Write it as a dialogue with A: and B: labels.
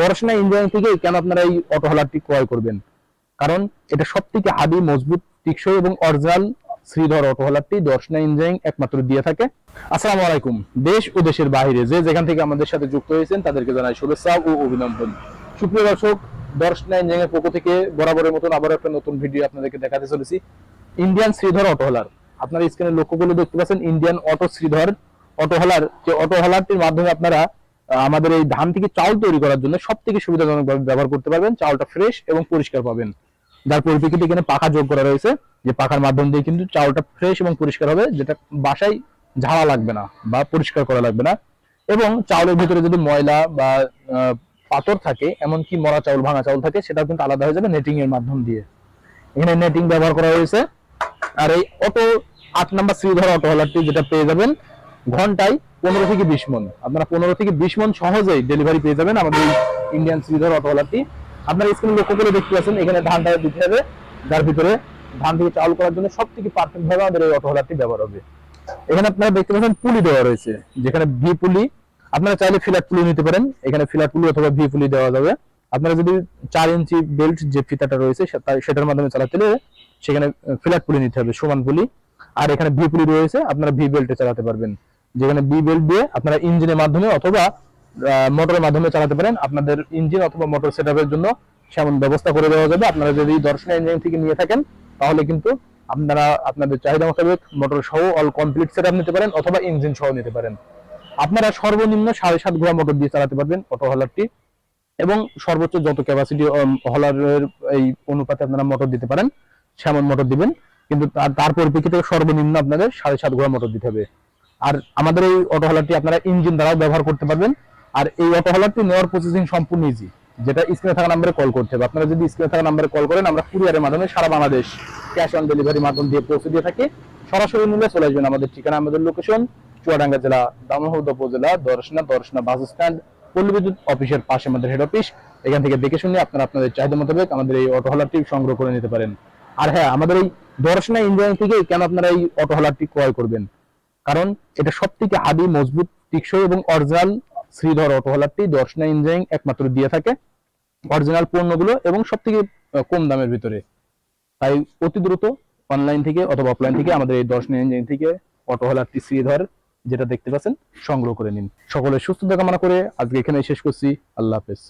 A: Darshana engineering থেকে কেন আপনারা এই অটো হলারটি ক্রয় করবেন? কারণ এটা সব থেকে হাডি মজবুত, টিকসই এবং অরিজিনাল শ্রীধর অটো হলারটি দর্শনা ইঞ্জিনিয়ারিং একমাত্র দিয়ে থাকে। আসসালামু আলাইকুম। দেশ ও দেশের বাইরে যে যেখান থেকে আমাদের সাথে যুক্ত হয়েছেন, তাদেরকে জানাই শুভেচ্ছা ও অভিনন্দন। সুপ্রিয় দর্শক, দর্শনা ইঞ্জিনিয়ারিং পক্ষ থেকে বরাবরের মতন আবার একটা নতুন ভিডিও আপনাদেরকে দেখাতে চলেছি। ইন্ডিয়ান শ্রীধর অটো হলার আপনারা স্ক্রিনে লক্ষ্য করলে দেখতে পাচ্ছেন Indian auto Sridhar auto hauler যে অটো হলারটির মাধ্যমে আপনারা আমাদের এই ধান থেকে চাউল তৈরি করার জন্য সব থেকে সুবিধাজনকভাবে ব্যবহার করতে পারবেন, চাউলটা ফ্রেশ এবং পরিষ্কার পাবেন। যার পরিপ্রেক্ষিতে এখানে পাখা যোগ করা রয়েছে, যে পাখার মাধ্যম দিয়ে কিন্তু চাউলটা ফ্রেশ এবং পরিষ্কার হবে, যেটা বাসায় ঝাড়া লাগবে না বা পরিষ্কার করা লাগবে না। এবং চাউলের ভিতরে যদি ময়লা বা পাথর থাকে, এমনকি মরা চাউল, ভাঙা চাউল থাকে সেটা কিন্তু আলাদা হয়ে যাবে নেটিং এর মাধ্যম দিয়ে। এখানে নেটিং ব্যবহার করা হয়েছে। আর এই অটো আট নাম্বার শ্রীধর অটো হলারটি যেটা পেয়ে যাবেন ঘন্টায় পনেরো থেকে বিশ মন। আপনারা পনেরো থেকে বিশ মন সহজেই ডেলিভারি পেয়ে যাবেন আমাদের ইন্ডিয়ান শ্রীধর অটো হলারটি আপনারা স্ক্রিনে লক্ষ্য করে দেখতে পাচ্ছেন, এখানে ধানটা দিতে হবে। যার ভিতরে ধান থেকে চাউল করার জন্য সব থেকে পারফেক্ট ভাবে আমাদের এই অটো হলারটি ব্যবহার হবে। এখানে আপনারা দেখতে পাচ্ছেন পুলি দেওয়া রয়েছে, যেখানে ভি পুলি। আপনারা চাইলে ফিলার পুলি নিতে পারেন। এখানে ফিলার পুলি অথবা ভি পুলি দেওয়া যাবে। আপনারা যদি চার ইঞ্চি বেল্ট যে ফিতাটা রয়েছে সেটার মাধ্যমে চালাতে হলে সেখানে ফ্ল্যাট পুলি নিতে হবে, সমান পুলি। আর এখানে ভি পুলি রয়েছে, আপনারা ভি বেল্টে চালাতে পারবেন। যেখানে বি বেল্ট দিয়ে আপনারা ইঞ্জিনের মাধ্যমে অথবা মোটরের মাধ্যমে চালাতে পারেন। আপনাদের ইঞ্জিন অথবা মোটর সেটআপের জন্য সেমন ব্যবস্থা করে দেওয়া যাবে। আপনারা যদি দর্শন ইঞ্জিন থেকে নিয়ে থাকেন, তাহলে কিন্তু আপনারা আপনাদের চাহিদা মোতাবেক মোটর সহ অল কমপ্লিট সেটআপ নিতে পারেন অথবা ইঞ্জিন সহ নিতে পারেন। আপনারা সর্বনিম্ন সাড়ে সাত ঘোড়া মোটর দিয়ে চালাতে পারবেন অটো হলারটি এবং সর্বোচ্চ যত ক্যাপাসিটি হলারের এই অনুপাতে আপনারা মোটর দিতে পারেন, সেমন মোটর দিবেন। কিন্তু তার পরিপ্রেক্ষিতে সর্বনিম্ন আপনাদের সাড়ে সাত ঘোড়া মোটর দিতে হবে। আর আমাদের এই অটো হলারটি আপনারা ইঞ্জিন দ্বারাও ব্যবহার করতে পারবেন। আর এই অটো হলারটি নেওয়ার প্রসেসিং সম্পূর্ণ ইজি যেটা স্ক্রিনে থাকা নাম্বারে কল করতে হবে। আপনারা যদি স্ক্রিনে থাকা নাম্বারে কল করেন, আমরা কুরিয়ারের মাধ্যমে সারা বাংলাদেশ ক্যাশ অন ডেলিভারি মাধ্যম দিয়ে পৌঁছে দিয়ে থাকি। সরাসরি নিলে চলে আসবেন আমাদের ঠিকানা, আমাদের লোকেশন চুয়াডাঙ্গা জেলা দামোহদ উপজেলা দর্শনা দর্শনা বাস স্ট্যান্ড পল্লী বিদ্যুৎ অফিসের পাশে আমাদের হেড অফিস এখান থেকে দেখে শুনে আপনারা আপনাদের চাহিদা মোতাবেক আমাদের এই অটো হলারটি সংগ্রহ করে নিতে পারেন। আর হ্যাঁ আমাদের এই দর্শনা ইঞ্জিনিয়ারিং থেকে কেন আপনারা এই অটো হলারটি ক্রয় করবেন? কারণ এটা সব থেকে হাডি মজবুত, টিকসই এবং অরিজিনাল শ্রীধর অটো হলারটি দর্শনা ইঞ্জিনিয়ারিং একমাত্র দিয়ে থাকে। অরিজিনাল পণ্যগুলো এবং সব থেকে কম দামের ভিতরে। তাই অতি দ্রুত অনলাইন থেকে অথবা অফলাইন থেকে আমাদের এই দর্শনা ইঞ্জিনিয়ারিং থেকে অটো হলারটি শ্রীধর যেটা দেখতে পাচ্ছেন, সংগ্রহ করে নিন। সকলের সুস্থতা কামনা করে আজকে এখানে শেষ করছি। আল্লাহ হাফেজ।